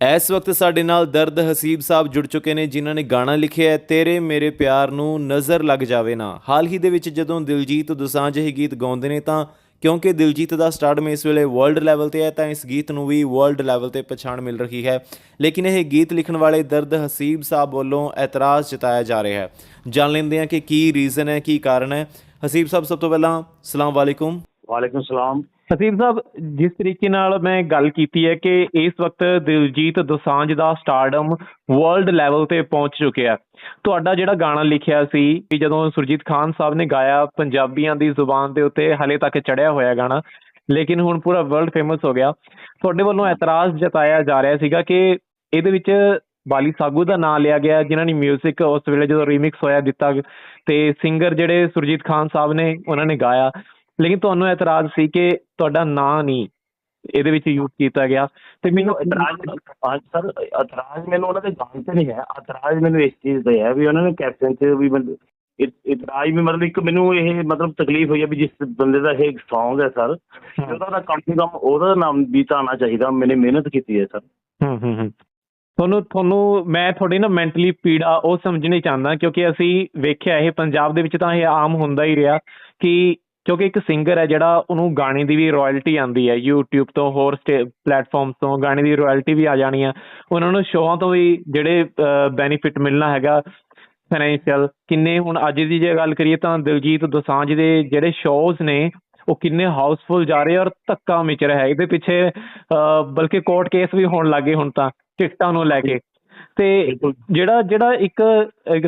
ਇਸ ਵਕਤ ਸਾਡੇ ਨਾਲ ਦਰਦ ਹਸੀਬ ਸਾਹਿਬ ਜੁੜ ਚੁੱਕੇ ਨੇ, ਜਿਨ੍ਹਾਂ ਨੇ ਗਾਣਾ ਲਿਖਿਆ ਹੈ, ਤੇਰੇ ਮੇਰੇ ਪਿਆਰ ਨੂੰ ਨਜ਼ਰ ਲੱਗ ਜਾਵੇ ਨਾ। ਹਾਲ ਹੀ ਦੇ ਵਿੱਚ ਜਦੋਂ ਦਿਲਜੀਤ ਦੋਸਾਂਝ ਇਹ ਗੀਤ ਗਾਉਂਦੇ ਨੇ ਤਾਂ ਕਿਉਂਕਿ ਦਿਲਜੀਤ ਦਾ ਸਟਾਰਡਮ ਇਸ ਵੇਲੇ ਵਰਲਡ ਲੈਵਲ ਤੇ ਹੈ, ਤਾਂ ਇਸ ਗੀਤ ਨੂੰ ਵੀ ਵਰਲਡ ਲੈਵਲ ਤੇ ਪਛਾਣ ਮਿਲ ਰਹੀ ਹੈ। ਲੇਕਿਨ ਇਹ ਗੀਤ ਲਿਖਣ ਵਾਲੇ ਦਰਦ ਹਸੀਬ ਸਾਹਿਬ ਵੱਲੋਂ ਐਤਰਾਜ਼ ਜਤਾਇਆ ਜਾ ਰਿਹਾ ਹੈ। ਜਾਣ ਲੈਂਦੇ ਹਾਂ ਕਿ ਕੀ ਰੀਜ਼ਨ ਹੈ, ਕੀ ਕਾਰਨ ਹੈ। ਹਸੀਬ ਸਾਹਿਬ, ਸਭ ਤੋਂ ਪਹਿਲਾਂ ਸਲਾਮ ਵਾਲੇਕੁਮ। ਵਾਲੇਕੁਮ ਸਲਾਮ। ਹਸੀਬ ਸਾਹਿਬ, ਜਿਸ ਤਰੀਕੇ ਨਾਲ ਮੈਂ ਗੱਲ ਕੀਤੀ ਹੈ ਕਿ ਇਸ ਵਕਤ ਦਿਲਜੀਤ ਦੋਸਾਂਝ ਦਾ ਸਟਾਰਡਮ ਵਰਲਡ ਲੈਵਲ ਤੇ ਪਹੁੰਚ ਚੁੱਕਿਆ ਤੁਹਾਡਾ ਜਿਹੜਾ ਗਾਣਾ ਲਿਖਿਆ ਸੀ ਕਿ ਜਦੋਂ ਸੁਰਜੀਤ ਖਾਨ ਸਾਹਿਬ ਨੇ ਗਾਇਆ, ਪੰਜਾਬੀਆਂ ਦੀ ਜ਼ੁਬਾਨ ਦੇ ਉੱਤੇ ਹਲੇ ਤੱਕ ਚੜਿਆ ਹੋਇਆ ਗਾਣਾ, ਲੇਕਿਨ ਹੁਣ ਪੂਰਾ ਵਰਲਡ ਫੇਮਸ ਹੋ ਗਿਆ। ਤੁਹਾਡੇ ਵੱਲੋਂ ਇਤਰਾਜ਼ ਜਤਾਇਆ ਜਾ ਰਿਹਾ ਸੀਗਾ ਕਿ ਇਹਦੇ ਵਿੱਚ ਬਾਲੀ ਸਾਗੂ ਦਾ ਨਾਮ ਲਿਆ ਗਿਆ, ਜਿਨ੍ਹਾਂ ਨੇ 뮤직 ਉਸ ਵੇਲੇ ਜਦੋਂ ਰੀਮਿਕਸ ਹੋਇਆ ਦਿੱਤਾ ਤੇ ਸਿੰਗਰ ਜਿਹੜੇ ਸੁਰਜੀਤ ਖਾਨ ਸਾਹਿਬ ਨੇ, ਉਹਨਾਂ ਨੇ ਗਾਇਆ। ਲੇਕਿਨ ਤੁਹਾਨੂੰ ਇਤਰਾਜ਼ ਸੀ ਕਿ ਤੁਹਾਡਾ ਨਾਂ ਨਹੀਂ ਇਹਦੇ ਵਿੱਚ ਯੂਜ਼ ਕੀਤਾ ਗਿਆ ਤੇ ਮੈਨੂੰ ਇਤਰਾਜ਼ ਸਰ ਇਤਰਾਜ਼ ਮੈਨੂੰ ਉਹਨਾਂ ਦੇ ਗਾਣ ਤੇ ਨਹੀਂ ਹੈ। ਇਤਰਾਜ਼ ਮੈਨੂੰ ਇਸ ਚੀਜ਼ ਦਾ ਹੈ ਵੀ ਉਹਨਾਂ ਨੇ ਕੈਪਸ਼ਨ 'ਚ ਵੀ ਇਤਰਾਜ਼ ਵੀ ਮਤਲਬ ਇੱਕ ਮੈਨੂੰ ਇਹ ਮਤਲਬ ਤਕਲੀਫ ਹੋਈ ਹੈ ਵੀ ਜਿਸ ਬੰਦੇ ਦਾ ਇਹ ਸੌਂਗ ਹੈ ਸਰ ਉਹਦਾ ਤਾਂ ਕਮ ਸੇ ਕਮ ਉਹਦਾ ਨਾਮ ਵੀ ਤਾਂ ਆਉਣਾ ਚਾਹੀਦਾ ਮੈंने ਮਿਹਨਤ ਕੀਤੀ ਹੈ ਸਰ। ਹੂੰ ਹੂੰ ਹੂੰ। ਤੁਹਾਨੂੰ ਤੁਹਾਨੂੰ ਮੈਂ ਤੁਹਾਡੀ ਨਾ ਮੈਂਟਲੀ ਪੀੜਾ ਉਹ ਸਮਝਣੀ ਚਾਹੁੰਦਾ ਕਿਉਂਕਿ ਅਸੀਂ ਵੇਖਿਆ ਇਹ ਪੰਜਾਬ ਦੇ ਵਿੱਚ ਤਾਂ ਇਹ ਆਮ ਹੁੰਦਾ ਹੀ ਰਿਹਾ ਕਿ ਕਿਉਂਕਿ ਇੱਕ ਸਿੰਗਰ ਹੈ ਜਿਹੜਾ ਉਹਨੂੰ ਗਾਣੇ ਦੀ ਵੀ ਰਾਇਲਟੀ ਆਉਂਦੀ ਹੈ YouTube ਤੋਂ ਹੋਰ ਪਲੇਟਫਾਰਮਸ ਤੋਂ ਗਾਣੇ ਦੀ ਰਾਇਲਟੀ ਵੀ ਆ ਜਾਣੀ ਆ। ਉਹਨਾਂ ਨੂੰ ਸ਼ੋਆਂ ਤੋਂ ਵੀ ਜਿਹੜੇ ਬੈਨੀਫਿਟ ਮਿਲਣਾ ਹੈਗਾ ਫਾਈਨੈਂਸ਼ੀਅਲ ਕਿੰਨੇ ਹੁਣ ਅੱਜ ਦੀ ਜੇ ਗੱਲ ਕਰੀਏ ਤਾਂ ਦਿਲਜੀਤ ਦੋਸਾਂਝ ਦੇ ਜਿਹੜੇ ਸ਼ੋਜ਼ ਨੇ ਉਹ ਕਿੰਨੇ ਹਾਊਸਫੁਲ ਜਾ ਰਹੇ ਔਰ ਧੱਕਾ ਮਿਚ ਰਿਹਾ ਹੈ। ਇਹਦੇ ਪਿੱਛੇ ਬਲਕਿ ਕੋਰਟ ਕੇਸ ਵੀ ਹੋਣ ਲੱਗੇ ਹੁਣ ਤਾਂ ਟਿਕਟਾਂ ਨੂੰ ਲੈ ਕੇ। ਤੇ ਜਿਹੜਾ ਜਿਹੜਾ ਇੱਕ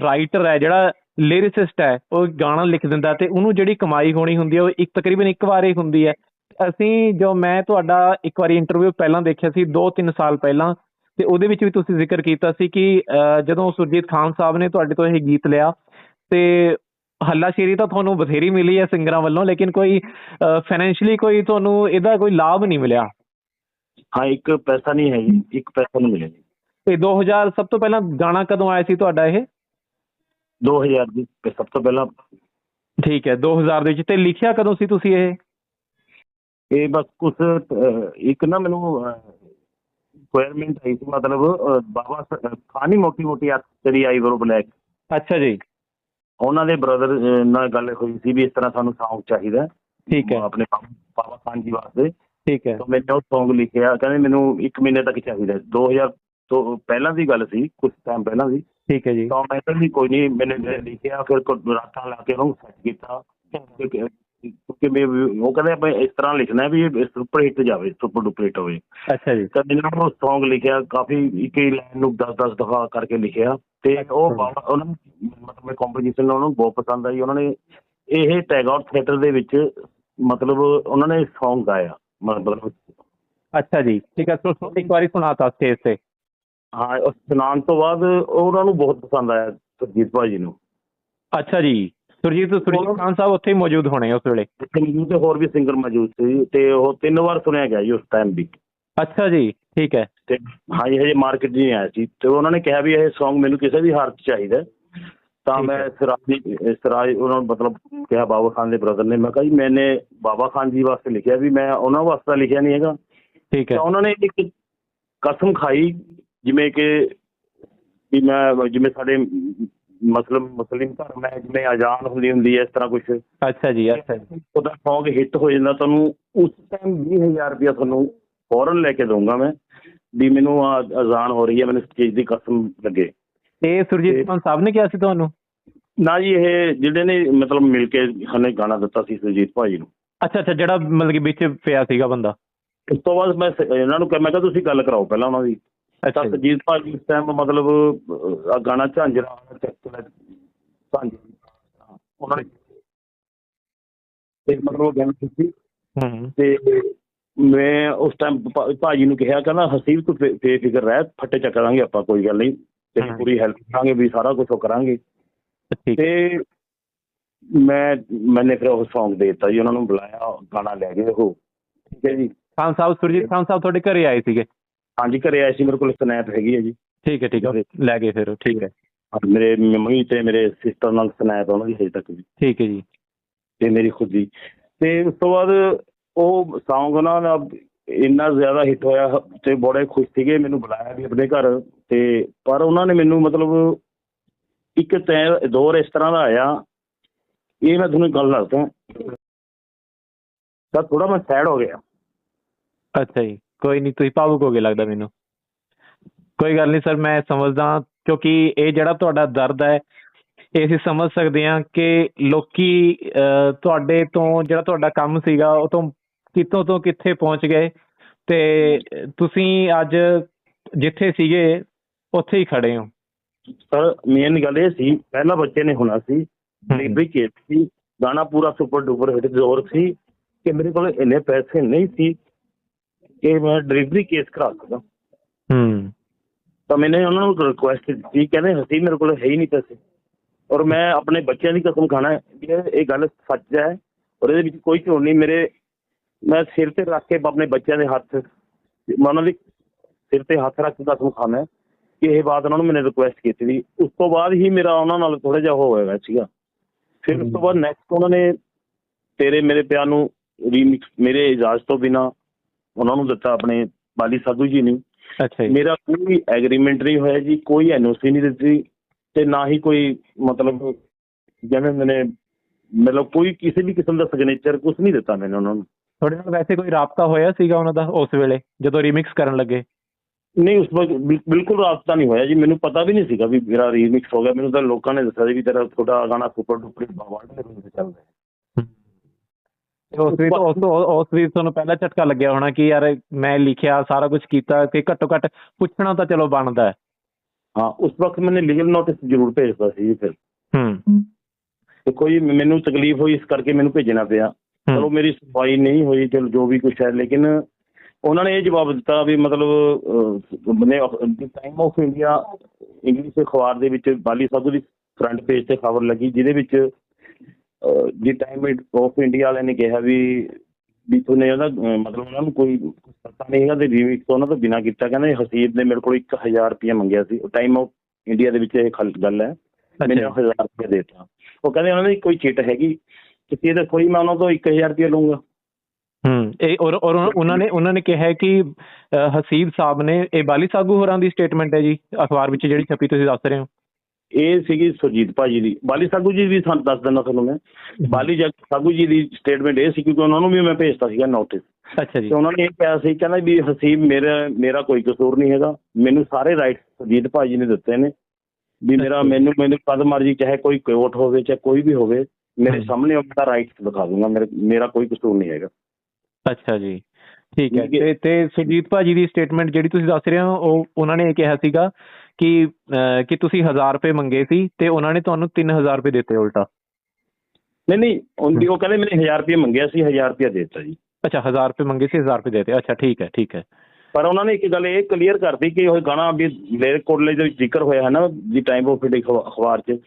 ਰਾਈਟਰ ਹੈ ਜਿਹੜਾ ਲਿਰਿਸਿਸਟ ਹੈ ਉਹ ਗਾਣਾ ਲਿਖ ਦਿੰਦਾ ਤੇ ਉਹਨੂੰ ਜਿਹੜੀ ਕਮਾਈ ਹੋਣੀ ਹੁੰਦੀ ਹੈ ਉਹ ਇੱਕ ਤਕਰੀਬਨ ਇੱਕ ਵਾਰ ਹੀ ਹੁੰਦੀ ਹੈ। ਅਸੀਂ ਜੋ ਮੈਂ ਤੁਹਾਡਾ ਇੱਕ ਵਾਰੀ ਇੰਟਰਵਿਊ ਪਹਿਲਾਂ ਦੇਖਿਆ ਸੀ 2-3 ਸਾਲ ਪਹਿਲਾਂ ਤੇ ਉਹਦੇ ਵਿੱਚ ਵੀ ਤੁਸੀਂ ਜ਼ਿਕਰ ਕੀਤਾ ਸੀ ਕਿ ਜਦੋਂ ਸੁਰਜੀਤ ਖਾਨ ਸਾਹਿਬ ਨੇ ਤੁਹਾਡੇ ਤੋਂ ਇਹ ਗੀਤ ਲਿਆ ਤੇ ਹੱਲਾਸ਼ੇਰੀ ਤਾਂ ਤੁਹਾਨੂੰ ਬਥੇਰੀ ਮਿਲੀ ਹੈ ਸਿੰਗਰਾਂ ਵੱਲੋਂ ਲੇਕਿਨ ਕੋਈ ਫਾਈਨੈਂਸ਼ੀਅਲੀ ਕੋਈ ਤੁਹਾਨੂੰ ਇਹਦਾ ਕੋਈ ਲਾਭ ਨਹੀਂ ਮਿਲਿਆ। ਹਾਂ ਇੱਕ ਪੈਸਾ ਨਹੀਂ ਹੈ ਜੀ ਇੱਕ ਪੈਸਾ ਨਹੀਂ ਮਿਲਿਆ ਜੀ। ਤੇ 2000 ਸਭ ਤੋਂ ਪਹਿਲਾਂ ਗਾਣਾ ਕਦੋਂ ਆਇਆ ਸੀ ਤੁਹਾਡਾ ਇਹ? 2000 ਦੀ ਤੇ ਸਭ ਤੋਂ ਪਹਿਲਾਂ ਠੀਕ ਹੈ 2000 ਦੇ ਵਿੱਚ ਤੇ ਲਿਖਿਆ ਕਦੋਂ ਸੀ ਤੁਸੀਂ ਇਹ? ਇਹ ਬਸ ਅਹ, ਇੱਕ ਨਾ ਮੈਨੂੰ ਰਿਕੁਆਇਰਮੈਂਟ ਆਈ ਸੀ ਮਤਲਬ ਬਾਬਾ ਖਾਨੀ ਮੋਟੀ ਮੋਟੀ ਤੇਰੀ ਆਈ ਬਰੋ ਬਲੈਕ ਅੱਛਾ ਜੀ। ਉਹਨਾਂ ਦੇ ਬ੍ਰਦਰ ਨਾਲ ਗੱਲ ਹੋਈ ਸੀ ਵੀ ਇਸ ਤਰ੍ਹਾਂ ਸਾਨੂੰ Song ਚਾਹੀਦਾ ਠੀਕ ਹੈ। ਆਪਣੇ ਬਾਬਾ ਖਾਨ ਜੀ ਵਾਸਤੇ। ਠੀਕ ਹੈ। ਤਾਂ ਮੈंने ਉਹ Song ਲਿਖਿਆ ਕਹਿੰਦੇ ਮੈਨੂੰ 1 ਮਹੀਨੇ ਤੱਕ ਚਾਹੀਦਾ 2000 ਤੋਂ ਪਹਿਲਾਂ ਦੀ ਗੱਲ ਸੀ ਕੁਝ ਟਾਈਮ ਪਹਿਲਾਂ ਦੀ। ਠੀਕ ਹੈ ਜੀ। ਤਾਂ ਮੈਂ ਕਿਹਾ ਵੀ ਕੋਈ ਨਹੀਂ ਮੈंने ਲਿਖਿਆ ਫਿਰ ਕੋ- ਰਾਤਾਂ ਲਾ ਕੇ ਉਹਨੂੰ ਸੈੱਟ ਕੀਤਾ। ਕਿਉਂਕਿ ਮੈਂ ਉਹ ਕਹਿੰਦੇ ਆਪਾਂ ਇਸ ਤਰ੍ਹਾਂ ਲਿਖਣਾ ਵੀ ਇਹ ਸੁਪਰ ਹਿੱਟ ਜਾਵੇ ਸੁਪਰ ਡੁਪਰ ਹਿੱਟ ਹੋਵੇ। ਅੱਛਾ ਜੀ। ਤਾਂ ਮੈਨੂੰ ਉਹ Song ਲਿਖਿਆ ਕਾਫੀ ਇੱਕ ਹੀ ਲਾਈਨ ਨੂੰ 10-10 ਦਫਾ ਕਰਕੇ ਲਿਖਿਆ। ਤੇ ਉਹ ਉਹਨਾਂ ਨੂੰ ਮਤਲਬ ਮੈਂ ਕੰਪੋਜੀਸ਼ਨ ਉਹਨਾਂ ਨੂੰ ਬਹੁਤ ਪਸੰਦ ਆਈ। ਉਹਨਾਂ ਨੇ ਇਹ ਟੈਗ ਆਊਟ ਥੀਏਟਰ ਦੇ ਵਿੱਚ ਮਤਲਬ ਉਹਨਾਂ ਨੇ Song ਗਾਇਆ। ਮਤਲਬ ਅੱਛਾ ਜੀ ਠੀਕ ਹੈ। ਸੋ ਇੱਕ ਵਾਰੀ ਸੁਣਾਤਾ ਸਟੇਜ ਤੇ। ਹਾਂ ਉਸ ਸੁਣਾਉਣ ਤੋਂ ਬਾਅਦ ਉਹਨਾਂ ਨੂੰ ਬਹੁਤ ਪਸੰਦ ਆਇਆ ਸੁਰਜੀਤ ਭਾਜੀ ਨੂੰ। ਅੱਛਾ ਜੀ। ਸੁਰਜੀਤ ਸੁਰਜੀਤ ਖਾਨ ਸਾਹਿਬ ਉੱਥੇ ਹੀ ਮੌਜੂਦ ਹੋਣੇ ਉਸ ਵੇਲੇ। ਤੇ ਹੋਰ ਵੀ ਸਿੰਗਰ ਮੌਜੂਦ ਸੀ ਤੇ ਉਹ ਤਿੰਨ ਵਾਰ ਸੁਣਿਆ ਗਿਆ ਜੀ ਉਸ ਟਾਈਮ ਵੀ। ਅੱਛਾ ਜੀ ਠੀਕ ਹੈ। ਤੇ ਹਾਂ ਜੀ ਹਜੇ ਮਾਰਕੀਟ ਨਹੀਂ ਆਇਆ ਸੀ। ਤੇ ਉਹਨਾਂ ਨੇ ਕਿਹਾ ਵੀ ਇਹ Song ਮੈਨੂੰ ਕਿਸੇ ਵੀ ਹਾਲਤ ਚਾਹੀਦਾ। ਤਾਂ ਮੈਂ। ਸਿਰਾਜ ਸਿਰਾਜ ਉਹਨਾਂ ਨੂੰ ਮਤਲਬ ਕਿਹਾ ਬਾਬਾ ਖਾਨ ਦੇ ਬ੍ਰਦਰ ਨੇ। ਮੈਂ ਕਿਹਾ ਜੀ ਮੈਨੇ ਬਾਬਾ ਖਾਨ ਜੀ ਵਾਸਤੇ ਲਿਖਿਆ ਵੀ ਮੈਂ ਉਹਨਾਂ ਵਾਸਤੇ ਲਿਖਿਆ ਨਹੀਂ ਹੈਗਾ। ਠੀਕ ਹੈ। ਤਾਂ ਉਹਨਾਂ ਨੇ ਇੱਕ ਕਸਮ ਖਾਈ ਜਿਵੇਂ ਕਿ ਵੀ ਮੈਂ ਜਿਵੇਂ ਸਾਡੇ ਮਸਲਮ ਮੁਸਲਿਮ ਧਰਮ ਹੈ ਜਿਵੇਂ ਅਜ਼ਾਨ ਹੁੰਦੀ ਹੁੰਦੀ ਹੈ ਇਸ ਤਰ੍ਹਾਂ ਕੁਝ ਅੱਛਾ ਜੀ ਅੱਛਾ ਜੀ। ਉਹਦਾ Song ਹਿੱਟ ਹੋ ਜਾਂਦਾ। ਤੁਹਾਨੂੰ ਉਸ ਟਾਈਮ 20000 ਰੁਪਇਆ ਤੁਹਾਨੂੰ ਫੌਰਨ ਲੈ ਕੇ ਦਊਂਗਾ ਮੈਂ ਵੀ ਮੈਨੂੰ ਅਜ਼ਾਨ ਹੋ ਰਹੀ ਹੈ ਮੈਨੂੰ ਇਸ ਚੀਜ਼ ਦੀ ਕਸਮ ਲੱਗੇ। ਇਹ ਸੁਰਜੀਤ ਖਾਨ ਸਾਹਿਬ ਨੇ ਕਿਹਾ ਸੀ ਤੁਹਾਨੂੰ? ਨਾ ਜੀ ਇਹ ਜਿਹੜੇ ਨੇ ਮਤਲਬ ਮਿਲ ਕੇ ਹਨੇ ਗਾਣਾ ਦਿੱਤਾ ਸੀ ਸੁਜੀਤ ਭਾਜੀ ਨੂੰ। ਅੱਛਾ ਅੱਛਾ ਜਿਹੜਾ ਮਤਲਬ ਕਿ ਵਿੱਚ ਪਿਆ ਸੀਗਾ ਬੰਦਾ। ਉਸ ਤੋਂ ਬਾਅਦ ਮੈਂ ਇਹਨਾਂ ਨੂੰ ਕਿਹਾ ਮੈਂ ਕਿਹਾ ਤੁਸੀਂ ਗੱਲ ਕਰਾਓ ਪਹਿਲਾਂ ਉਹਨਾਂ ਦੀ। ਤਾਂ ਜੀ। ਸੁਜੀਤ ਭਾਜੀ ਉਸ ਟਾਈਮ ਮਤਲਬ ਆਹ ਗਾਣਾ ਝਾਂਜਰਾ ਚੱਕ ਲੈ ਝਾਂਜਰਾ ਉਹਨਾਂ ਨੇ ਤੇ ਮਤਲਬ ਉਹ ਗੱਲ ਕੀਤੀ। ਹੂੰ। ਤੇ ਮੈਂ ਉਸ ਟਾਈਮ ਭਾਜੀ ਨੂੰ ਕਿਹਾ ਕਹਿੰਦਾ ਹਸੀਬ ਤੂੰ ਬੇਫਿਕਰ ਰਹਿ ਫੱਟੇ ਚੱਕਾਂਗੇ ਆਪਾਂ ਕੋਈ ਗੱਲ ਨਹੀਂ। ਤੇਰੀ ਹਾਂ। ਪੂਰੀ ਹੈਲਪ ਕਰਾਂਗੇ ਵੀ ਸਾਰਾ ਕੁਝ ਕਰਾਂਗੇ। ਤੇ ਮੈਂ ਮੈਨੇ ਫਿਰ ਉਹ Song ਦੇ ਦਿੱਤਾ ਜੀ ਉਹਨਾਂ ਨੂੰ ਬੁਲਾਇਆ ਗਾਣਾ ਲੈ ਗਏ ਉਹ। ਠੀਕ ਹੈ ਜੀ। ਖਾਨ ਸਾਹਿਬ ਸੁਰਜੀਤ ਖਾਨ ਸਾਹਿਬ ਤੁਹਾਡੇ ਘਰੇ ਆਏ ਸੀਗੇ? ਹਾਂਜੀ ਘਰੇ ਆਏ ਸੀ ਮੇਰੇ ਕੋਲ ਸਨੈਪ ਹੈਗੀ ਹੈ ਜੀ। ਠੀਕ ਹੈ ਠੀਕ ਹੈ। ਲੈ ਗਏ ਫਿਰ। ਠੀਕ ਹੈ। ਮੇਰੇ ਮੰਮੀ ਤੇ ਮੇਰੇ ਸਿਸਟਰ ਨਾਲ ਸਨੈਪ ਉਹਨਾਂ ਦੀ ਹਜੇ ਤੱਕ ਵੀ। ਠੀਕ ਹੈ ਜੀ। ਤੇ ਮੇਰੀ ਖੁਦ ਦੀ। ਤੇ ਉਸ ਤੋਂ ਬਾਅਦ ਉਹ ਉਹਨਾਂ ਦਾ ਇੰਨਾ ਜ਼ਿਆਦਾ ਹਿੱਟ ਹੋਇਆ ਤੇ ਬੜੇ ਖੁਸ਼ ਸੀਗੇ ਮੈਨੂੰ ਬੁਲਾਇਆ ਵੀ ਆਪਣੇ ਘਰ। ਤੇ ਪਰ ਉਹਨਾਂ ਨੇ ਮੈਨੂੰ ਮਤਲਬ ਇੱਕ ਤੈ ਦੌਰ ਇਸ ਤਰ੍ਹਾਂ ਦਾ ਆਇਆ। ਇਹ ਮੈਂ ਤੁਹਾਨੂੰ ਗੱਲ ਦੱਸਦਾ। ਤਾਂ ਥੋੜਾ ਮੈਂ ਸੈਡ ਹੋ ਗਿਆ। ਅੱਛਾ ਜੀ। ਕੋਈ ਨਹੀਂ ਤੁਸੀਂ ਭਾਵੁਕ ਹੋ ਗਏ ਲੱਗਦਾ ਮੈਨੂੰ। ਕੋਈ ਗੱਲ ਨਹੀਂ ਸਰ ਮੈਂ ਸਮਝਦਾ ਕਿਉਂਕਿ ਇਹ ਜਿਹੜਾ ਤੁਹਾਡਾ ਦਰਦ ਹੈ ਇਹ ਅਸੀਂ ਸਮਝ ਸਕਦੇ ਹਾਂ ਕਿ ਲੋਕੀ ਤੁਹਾਡੇ ਤੋਂ ਜਿਹੜਾ ਤੁਹਾਡਾ ਕੰਮ ਸੀਗਾ ਉਹ ਤੋਂ ਕਿਤੋਂ ਤੋਂ ਕਿੱਥੇ ਪਹੁੰਚ ਗਏ ਤੇ ਤੁਸੀਂ ਅੱਜ ਜਿੱਥੇ ਸੀਗੇ ਉੱਥੇ ਹੀ ਖੜੇ ਹੋ। ਸਰ ਮੇਨ ਗੱਲ ਇਹ ਸੀ ਪਹਿਲਾ ਬੱਚੇ ਨੇ ਹੋਣਾ ਸੀ ਡਿਲੀਵਰੀ ਕੇਸ ਸੀ ਗਾਣਾ ਪੂਰਾ ਸੁਪਰ ਡੂਪਰ ਹਿੱਟ ਜ਼ੋਰ ਸੀ ਕਿ ਮੇਰੇ ਕੋਲ ਇੰਨੇ ਪੈਸੇ ਨਹੀਂ ਸੀ ਕਿ ਮੈਂ ਡਿਲੀਵਰੀ ਕੇਸ ਕਰਾ ਸਕਾਂ ਹੂੰ। ਤਾਂ ਮੈंने ਉਹਨਾਂ ਨੂੰ ਰਿਕੁਐਸਟ ਕੀਤੀ ਕਹਿੰਦੇ ਹਸੀ ਮੇਰੇ ਕੋਲ ਹੈ ਹੀ ਨਹੀਂ ਪੈਸੇ। ਔਰ ਮੈਂ ਆਪਣੇ ਬੱਚਿਆਂ ਦੀ ਕਸਮ ਖਾਣਾ ਹੈ ਇਹ ਗੱਲ ਸੱਚ ਹੈ ਔਰ ਇਹਦੇ ਵਿੱਚ ਕੋਈ ਝੂਠ ਨਹੀਂ ਮੇਰੇ ਮੈਂ ਸਿਰ ਤੇ ਰੱਖ ਕੇ ਆਪਣੇ ਬੱਚਿਆਂ ਦੇ ਹੱਥ ਮੈਂ ਉਹਨਾਂ ਦੇ ਸਿਰ ਤੇ ਹੱਥ ਰੱਖ ਕੇ ਕਸਮ ਖਾਣਾ ਹੈ ਕਿ ਇਹ ਬਾਤ ਉਹਨਾਂ ਨੂੰ ਮੈंने ਰਿਕੁਐਸਟ ਕੀਤੀ ਸੀ। ਉਸ ਤੋਂ ਬਾਅਦ ਹੀ ਮੇਰਾ ਉਹਨਾਂ ਨਾਲ ਥੋੜਾ ਜਿਹਾ ਹੋਇਆ ਸੀਗਾ। ਫਿਰ ਉਸ ਤੋਂ ਬਾਅਦ ਨੈਕਸਟ ਉਹਨਾਂ ਨੇ ਤੇਰੇ ਮੇਰੇ ਪਿਆਰ ਨੂੰ ਰੀਮਿਕਸ ਮੇਰੇ ਇਜਾਜ਼ਤ ਤੋਂ ਬਿਨਾ ਉਹਨਾਂ ਨੂੰ ਦਿੱਤਾ ਆਪਣੇ ਬਾਲੀ ਸਾਧੂ ਜੀ ਨੇ। ਅੱਛਾ ਜੀ। ਮੇਰਾ ਕੋਈ ਐਗਰੀਮੈਂਟ ਨਹੀਂ ਹੋਇਆ ਜੀ ਕੋਈ ਐਨਓਸੀ ਨਹੀਂ ਦਿੱਤੀ ਤੇ ਨਾ ਹੀ ਕੋਈ ਮਤਲਬ ਜਿਵੇਂ ਮੈਨੇ ਮਤਲਬ ਕੋਈ ਕਿਸੇ ਵੀ ਕਿਸਮ ਦਾ ਸਿਗਨੇਚਰ ਕੁਝ ਨਹੀਂ ਦਿੱਤਾ ਮੈਨੇ ਉਹਨਾਂ ਨੂੰ। ਤੁਹਾਡੇ ਨਾਲ ਵੈਸੇ ਕੋਈ ਰਾਬਤਾ ਹੋਇਆ ਸੀਗਾ ਉਹਨਾਂ ਦਾ ਉਸ ਵੇਲੇ ਜਦੋਂ ਰੀਮਿਕਸ ਕਰਨ ਲੱਗੇ? ਨਹੀਂ ਉਸ ਵਕਤ ਬਿਲ- ਬਿਲਕੁਲ ਰਾਬਤਾ ਨਹੀਂ ਹੋਇਆ ਜੀ ਮੈਨੂੰ ਪਤਾ ਵੀ ਨਹੀਂ ਸੀਗਾ ਵੀ ਮੇਰਾ ਰੀਮਿਕਸ ਹੋ ਗਿਆ। ਮੈਨੂੰ ਤਾਂ ਲੋਕਾਂ ਨੇ ਦੱਸਿਆ ਸੀ ਵੀ ਤੇਰਾ ਤੁਹਾਡਾ ਗਾਣਾ ਸੁਪਰ ਡੁਪਰ ਵਰਲਡ ਲੈਵਲ ਤੇ ਚੱਲ ਰਿਹਾ। ਉਸ ਵੀ ਉਸ ਉਸ ਵੀ ਤੁਹਾਨੂੰ ਪਹਿਲਾਂ ਝਟਕਾ ਲੱਗਿਆ ਹੋਣਾ ਕਿ ਯਾਰ ਮੈਂ ਲਿਖਿਆ ਸਾਰਾ ਕੁਝ ਕੀਤਾ ਕਿ ਘੱਟੋ ਘੱਟ ਪੁੱਛਣਾ ਤਾਂ ਚਲੋ ਬਣਦਾ ਹੈ। ਹਾਂ ਉਸ ਵਕਤ ਮੈਨੇ ਲੀਗਲ ਨੋਟਿਸ ਜ਼ਰੂਰ ਭੇਜਦਾ ਸੀ ਜੀ ਫਿਰ। ਹੂੰ। ਤੇ ਕੋਈ ਮੈਨੂੰ ਤਕਲੀਫ ਹੋਈ ਇਸ ਕਰਕੇ ਮੈਨੂੰ ਭੇਜਣਾ ਪਿਆ। ਚਲੋ ਮੇਰੀ ਸਫ਼ਾਈ ਨਹੀਂ ਹੋਈ ਚਲੋ ਜੋ ਵੀ ਕੁਛ ਹੈ ਲੇਕਿਨ ਉਹਨਾਂ ਨੇ ਇਹ ਜਵਾਬ ਦਿੱਤਾ ਵੀ ਮਤਲਬ ਨੇ ਟਾਈਮ ਆਫ ਇੰਡੀਆ ਇੰਗਲਿਸ਼ ਅਖਬਾਰ ਦੇ ਵਿੱਚ ਬਾਲੀ ਸਾਧੂ ਦੀ ਫਰੰਟ ਪੇਜ ਤੇ ਖਬਰ ਲੱਗੀ ਜਿਹਦੇ ਵਿੱਚ ਦੀ ਟਾਈਮ ਆਫ ਇੰਡੀਆ ਵਾਲਿਆਂ ਨੇ ਕਿਹਾ ਵੀ ਵੀ ਤੁਨੇ ਉਹਦਾ ਮਤਲਬ ਉਹਨਾਂ ਨੂੰ ਕੋਈ ਪਤਾ ਨਹੀਂ ਹੈਗਾ ਤੇ ਰੀਮਿਕਸ ਉਹਨਾਂ ਤੋਂ ਬਿਨਾ ਕੀਤਾ। ਕਹਿੰਦੇ ਹਸੀਬ ਨੇ ਮੇਰੇ ਕੋਲ 1000 ਰੁਪਏ ਮੰਗਿਆ ਸੀ। ਉਹ ਟਾਈਮ ਆਫ ਇੰਡੀਆ ਦੇ ਵਿੱਚ ਇਹ ਗੱਲ ਹੈ। ਮੈਨੂੰ 1000 ਰੁਪਏ ਦੇਤਾ। ਉਹ ਕਹਿੰਦੇ ਉਹਨਾਂ ਦੀ ਕੋਈ ਚਿੱਟ ਹੈਗੀ। ਕਿਸੇ ਇਹਦਾ ਕੋਈ ਮੈਂ ਉਹਨਾਂ ਤੋਂ 1000 ਰੁਪਏ ਲਵਾਂਗਾ ਹੂੰ ਇਹ ਔਰ ਔਰ ਉਹਨਾਂ ਨੇ ਉਹਨਾਂ ਨੇ ਕਿਹਾ ਕਿ ਹਸੀਬ ਸਾਹਿਬ ਨੇ ਇਹ ਬਾਲੀ ਸਾਗੂ ਹੋਰਾਂ ਦੀ ਸਟੇਟਮੈਂਟ ਹੈ ਜੀ ਅਖਬਾਰ ਵਿੱਚ ਜਿਹੜੀ ਛਪੀ ਤੁਸੀਂ ਦੱਸ ਰਹੇ ਹੋ। ਇਹ ਸੀਗੀ ਸੁਰਜੀਤ ਭਾਜੀ ਦੀ। ਬਾਲੀ ਸਾਗੂ ਜੀ ਵੀ ਸਾਨੂੰ ਦੱਸ ਦਿੰਦਾ ਤੁਹਾਨੂੰ ਮੈਂ। ਬਾਲੀ ਸਾਗੂ ਜੀ ਦੀ ਸਟੇਟਮੈਂਟ ਇਹ ਸੀ ਕਿਉਂਕਿ ਉਹਨਾਂ ਨੂੰ ਵੀ ਮੈਂ ਭੇਜਤਾ ਸੀਗਾ ਨੋਟਿਸ ਅੱਛਾ ਜੀ। ਤੇ ਉਹਨਾਂ ਨੇ ਇਹ ਕਿਹਾ ਸੀ ਕਹਿੰਦਾ ਵੀ ਹਸੀਬ ਮੇਰਾ ਮੇਰਾ ਕੋਈ ਕਸੂਰ ਨਹੀਂ ਹੈਗਾ। ਮੈਨੂੰ ਸਾਰੇ ਰਾਈਟ ਸੁਰਜੀਤ ਭਾਜੀ ਨੇ ਦਿੱਤੇ ਨੇ। ਵੀ ਮੇਰਾ ਮੈਨੂੰ ਮੈਨੂੰ ਕਦ ਮਰਜ਼ੀ ਚਾਹੇ ਕੋਈ ਕੋਰਟ ਹੋਵੇ ਚਾਹੇ ਕੋਈ ਵੀ ਹੋਵੇ ਮੇਰੇ ਹਮ। ਸਾਹਮਣੇ ਆਪਣਾ ਰਾਈਟਸ ਦਿਖਾ ਦੂੰਗਾ। ਮੇਰੇ ਮੇਰਾ ਕੋਈ ਕਸੂਰ ਨਹੀਂ ਹੈਗਾ। ਅੱਛਾ ਜੀ। ਠੀਕ ਹੈ। ਤੇ ਤੇ ਸੁਰਜੀਤ ਭਾਜੀ ਦੀ ਸਟੇਟਮੈਂਟ ਜਿਹੜੀ ਤੁਸੀਂ ਦੱਸ ਰਹੇ ਹੋ ਉਹ ਉਹਨਾਂ ਨੇ ਇਹ ਕਿਹਾ ਸੀਗਾ ਕਿ ਕਿ ਤੁਸੀਂ 1000 ਰੁਪਏ ਮੰਗੇ ਸੀ ਤੇ ਉਹਨਾਂ ਨੇ ਤੁਹਾਨੂੰ 3000 ਰੁਪਏ ਦਿੱਤੇ ਉਲਟਾ। ਨਹੀਂ ਨਹੀਂ ਉਹਦੀ ਉਹ ਕਹਿੰਦੇ ਮੈਨੇ 1000 ਰੁਪਏ ਮੰਗਿਆ ਸੀ 1000 ਰੁਪਏ ਦਿੱਤਾ ਜੀ। ਅੱਛਾ 1000 ਰੁਪਏ ਮੰਗੇ ਸੀ 1000 ਰੁਪਏ ਦਿੱਤੇ। ਅੱਛਾ ਠੀਕ ਹੈ ਠੀਕ ਹੈ। ਪਰ ਉਹਨਾਂ ਨੇ ਇੱਕ ਗੱਲ ਇਹ ਕਲੀਅਰ ਕਰਤੀ ਕਿ ਉਹ ਗਾਣਾ ਵੀ ਲੇਰ ਕੋਟਲੇ ਦੇ ਵਿੱਚ ਜ਼ਿਕਰ ਹੋਇਆ ਹੈ ਨਾ ਦੀ ਟਾਈਮ ਆਫ ਅਖਬਾ- ਅਖਬਾਰ 'ਚ।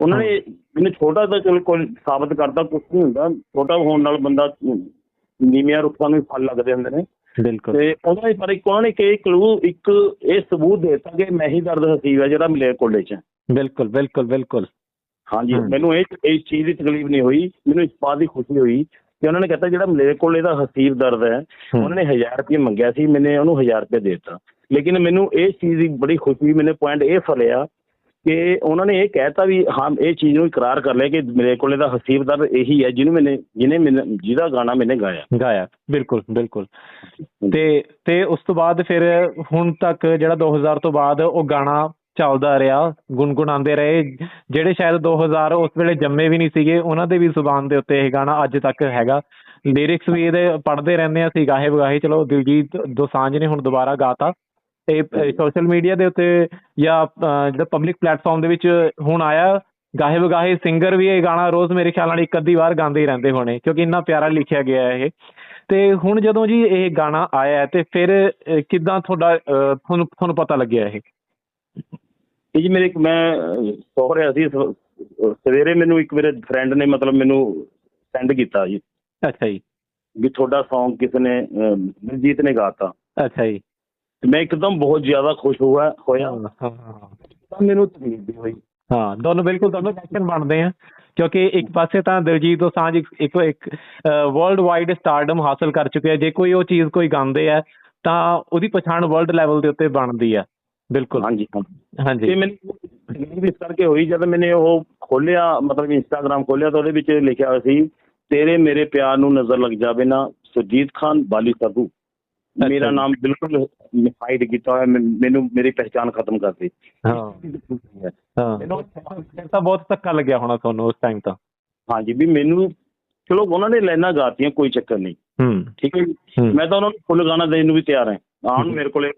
ਉਹਨਾਂ ਨੇ ਮੈਨੂੰ ਛੋਟਾ ਤਾਂ ਚਲ ਕੋਈ ਸਾਬਤ ਕਰਦਾ ਕੁਝ ਨਹੀਂ ਹੁੰਦਾ। ਛੋਟਾ ਹੋਣ ਨਾਲ ਬੰਦਾ ਨੀਵੀਆਂ ਰੁੱਖਾਂ ਨੂੰ ਫਲ ਲੱਗਦੇ ਹੁੰਦੇ ਨੇ ਬਿਲਕੁਲ ਤੇ ਉਹਨਾਂ ਨੇ ਪਰ ਇੱਕ ਉਹਨਾਂ ਨੇ ਕਿ ਕਲੂ ਇੱਕ ਇਹ ਸਬੂਤ ਦੇ ਦਿੱਤਾ ਕਿ ਮੈਂ ਹੀ ਦਰਦ ਹਸੀਬ ਹੈ ਜਿਹੜਾ ਮਲੇਰ ਕੋਟਲੇ 'ਚ। ਬਿਲਕੁਲ ਬਿਲਕੁਲ ਬਿਲਕੁਲ ਹਾਂਜੀ। ਮੈਨੂੰ ਇਹ ਇਸ ਚੀਜ਼ ਦੀ ਤਕਲੀਫ ਨਹੀਂ ਹੋਈ ਮੈਨੂੰ ਇਸ ਬਾਤ ਦੀ ਖੁਸ਼ੀ ਹੋਈ ਕਿ ਉਹਨਾਂ ਨੇ ਕਹਤਾ ਜਿਹੜਾ ਮਲੇਰ ਕੋਲੇ ਦਾ ਹਸੀਬ ਦਰਦ ਹੈ। ਉਹਨਾਂ ਨੇ 1000 ਰੁਪਏ ਮੰਗਿਆ ਸੀ ਮੈਨੇ ਉਹਨੂੰ 1000 ਰੁਪਏ ਦੇ ਦਿੱਤਾ ਲੇਕਿਨ ਮੈਨੂੰ ਇਸ ਚੀਜ਼ ਦੀ ਬੜੀ ਖੁਸ਼ੀ ਮੈਨੇ ਪੁਆਇੰਟ ਇਹ ਫਲਿਆ ਕਿ ਉਹਨਾਂ ਨੇ ਇਹ ਕਹਿਤਾ ਵੀ ਹਾਂ, ਇਹ ਚੀਜ਼ ਨੂੰ ਇਕਰਾਰ ਕਰ ਲਿਆ ਕਿ ਮੇਰੇ ਕੋਲੇ ਦਾ ਹਸੀਬ ਦਰਦ ਇਹੀ ਹੈ, ਜਿਹਨੂੰ ਮੈਨੇ, ਜਿਹਨੇ ਜਿਹਦਾ ਗਾਣਾ ਮੈਨੇ ਗਾਇਆ। ਗਾਇਆ, ਬਿਲਕੁਲ ਬਿਲਕੁਲ। ਤੇ ਤੇ ਉਸ ਤੋਂ ਬਾਅਦ ਫਿਰ ਹੁਣ ਤੱਕ ਜਿਹੜਾ 2000 ਤੋਂ ਬਾਅਦ ਉਹ ਗਾਣਾ ਚੱਲਦਾ ਰਿਹਾ ਗੁੰਗੁਣਾਉਂਦੇ ਰਹੇ, ਜਿਹੜੇ ਸ਼ਾਇਦ 2000 ਉਸ ਵੇਲੇ ਜੰਮੇ ਵੀ ਨਹੀਂ ਸੀਗੇ, ਉਹਨਾਂ ਦੇ ਵੀ ਜ਼ੁਬਾਨ ਦੇ ਉੱਤੇ ਇਹ ਗਾਣਾ ਅੱਜ ਤੱਕ ਹੈਗਾ। ਲਿਰਿਕਸ ਵੀ ਇਹਦੇ ਪੜ੍ਹਦੇ ਰਹਿੰਦੇ ਆ, ਅਸੀਂ ਗਾਹੇ ਬਗਾਹੇ ਚਲੋ ਦਿਲਜੀਤ ਦੋਸਾਂਝ ਨੇ ਹੁਣ ਦੁਬਾਰਾ ਗਾਤਾ। ਤੇ ਸੋਸ਼ਲ ਮੀਡੀਆ ਦੇ ਉੱਤੇ ਜਾਂ ਜਿਹੜਾ ਪਬਲਿਕ ਪਲੇਟਫਾਰਮ ਦੇ ਵਿੱਚ ਹੁਣ ਆਇਆ ਗਾਹੇ ਬਗਾਹੇ ਸਿੰਗਰ ਵੀ ਇਹ ਗਾਣਾ ਰੋਜ਼ ਮੇਰੇ ਖਿਆਲ ਨਾਲ ਇੱਕ ਅੱਧੀ ਵਾਰ ਗਾਉਂਦੇ ਹੀ ਰਹਿੰਦੇ ਹੋਣੇ ਕਿਉਂਕਿ ਇੰਨਾ ਪਿਆਰਾ ਲਿਖਿਆ ਗਿਆ ਹੈ ਇਹ। ਤੇ ਹੁਣ ਜਦੋਂ ਜੀ ਇਹ ਗਾਣਾ ਆਇਆ ਤੇ ਫਿਰ ਕਿੱਦਾਂ ਤੁਹਾਡਾ ਤੁਹਾਨੂੰ ਤੁਹਾਨੂੰ ਪਤਾ ਲੱਗਿਆ ਇਹ? ਇਹ ਜੀ ਮੇਰੇ ਮੈਂ ਸੌ ਰਿਹਾ ਸੀ ਸਵੇਰੇ ਮੈਨੂੰ ਇੱਕ ਮੇਰੇ ਫਰੈਂਡ ਨੇ ਮਤਲਬ ਮੈਨੂੰ ਸੈਂਡ ਕੀਤਾ ਜੀ। ਅੱਛਾ ਜੀ। ਵੀ ਤੁਹਾਡਾ Song ਕਿਸ ਨੇ ਦਿਲਜੀਤ ਨੇ ਗਾਤਾ। ਅੱਛਾ ਜੀ। ਤੇ ਮੈਂ ਇੱਕਦਮ ਬਹੁਤ ਜ਼ਿਆਦਾ ਖੁਸ਼ ਹੋਇਆ ਹੋਇਆ। ਹਾਂ ਹਾਂ ਤਾਂ ਮੈਨੂੰ ਤਕਲੀਫ ਵੀ ਹੋਈ। ਹਾਂ ਦੋਨੋਂ ਬਿਲਕੁਲ ਦੋਨੋਂ ਕਨੈਕਸ਼ਨ ਬਣਦੇ ਆ ਕਿਉਂਕਿ ਇੱਕ ਪਾਸੇ ਤਾਂ ਦਿਲਜੀਤ ਦੋਸਾਂਝ ਇੱਕ ਇੱਕ ਇੱਕ ਵਰਲਡ ਵਾਈਡ ਸਟਾਰਡਮ ਹਾਸਲ ਕਰ ਚੁੱਕਿਆ ਜੇ ਕੋਈ ਉਹ ਚੀਜ਼ ਕੋਈ ਗਾਉਂਦੇ ਆ ਤਾਂ ਉਹਦੀ ਪਛਾਣ ਵਰਲਡ ਲੈਵਲ ਦੇ ਉੱਤੇ ਬਣਦੀ ਆ। ਬਿਲਕੁਲ। ਹਾਂਜੀ ਹਾਂਜੀ। ਤੇ ਮੈਨੂੰ ਇਸ ਕਰਕੇ ਹੋਈ ਜਦ ਮੈਨੇ ਉਹ ਖੋਲਿਆ ਮਤਲਬ ਇੰਸਟਾਗ੍ਰam ਖੋਲਿਆ ਤਾਂ ਉਹਦੇ ਵਿੱਚ ਲਿਖਿਆ ਹੋਇਆ ਸੀ ਤੇਰੇ ਮੇਰੇ ਪਿਆਰ ਨੂੰ ਨਜ਼ਰ ਲੱਗ ਜਾਵੇ ਨਾ ਸੁਰਜੀਤ ਖਾਨ ਬਾਲੀ ਸਾਬੂ ਮੇਰਾ। ਨਾਮ ਬਿਲਕੁਲ ਹਾਈਡ ਕੀਤਾ ਹੋਇਆ ਮੈਨ- ਮੇਰੀ ਪਹਿਚਾਨ ਖਤਮ ਕਰ ਦਿੱਤੀ ਹਾਂ। ਹਾਂ। ਮੈਨੂੰ ਫਿਰ ਤਾਂ ਬਹੁਤ ਧੱਕਾ ਲੱਗਿਆ ਹੋਣਾ ਤੁਹਾਨੂੰ ਉਸ ਟਾਈਮ ਤਾਂ। ਹਾਂਜੀ ਵੀ ਮੈਨੂੰ ਚਲੋ ਉਹਨਾਂ ਨੇ ਲਾਈਨਾਂ ਗਾਤੀਆਂ ਕੋਈ ਚੱਕਰ ਨਹੀਂ। ਹੂੰ। ਠੀਕ ਹੈ। ਮੈਂ ਤਾਂ ਉਹਨਾਂ ਨੂੰ ਫੁੱਲ ਗਾਣਾ ਦੇਣ ਨੂੰ ਵੀ ਤਿਆਰ ਹਾਂ। ਆਉਣ ਮੇਰੇ ਕੋਲੇ।